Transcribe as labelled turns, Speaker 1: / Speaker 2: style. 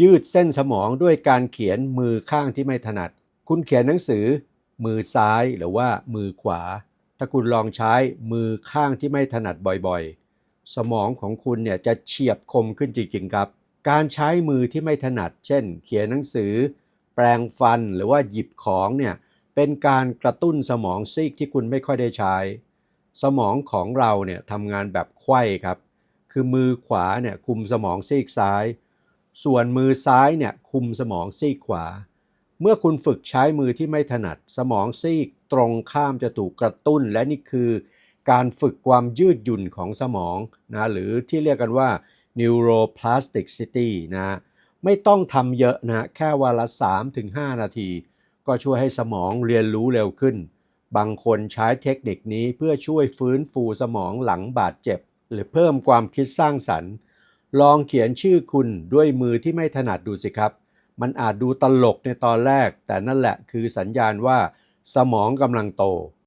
Speaker 1: ยืดเส้นสมองด้วยการเขียนมือข้างที่ไม่ถนัด คุณเขียนหนังสือ มือซ้ายหรือว่ามือขวา ถ้าคุณลองใช้มือข้างที่ไม่ถนัดบ่อยๆ สมองของคุณเนี่ยจะเฉียบคมขึ้นจริงๆครับ การใช้มือที่ไม่ถนัด เช่น เขียนหนังสือ แปรงฟันหรือว่าหยิบของเนี่ยเป็นการกระตุ้นสมองซีกที่คุณไม่ค่อยได้ใช้ สมองของเราเนี่ยทำงานแบบไขว้ครับ คือมือขวาเนี่ยคุมสมองซีกซ้าย ส่วนมือซ้ายเนี่ยคุมสมองซีกขวา เมื่อคุณฝึกใช้มือที่ไม่ถนัด สมองซีกตรงข้ามจะถูกกระตุ้น และนี่คือการฝึกความยืดหยุ่นของสมองนะหรือที่เรียกกันว่า neuroplasticity นะไม่ต้องทำเยอะนะแค่วันละ 3-5 นาที ก็ช่วยให้สมองเรียนรู้เร็วขึ้น บางคนใช้เทคนิคนี้เพื่อช่วยฟื้นฟูสมองหลังบาดเจ็บ หรือเพิ่มความคิดสร้างสรรค์ ลองเขียนชื่อคุณด้วยมือที่ไม่ถนัดดูสิครับ มันอาจดูตลกในตอนแรก แต่นั่นแหละคือสัญญาณว่า สมองกำลังโต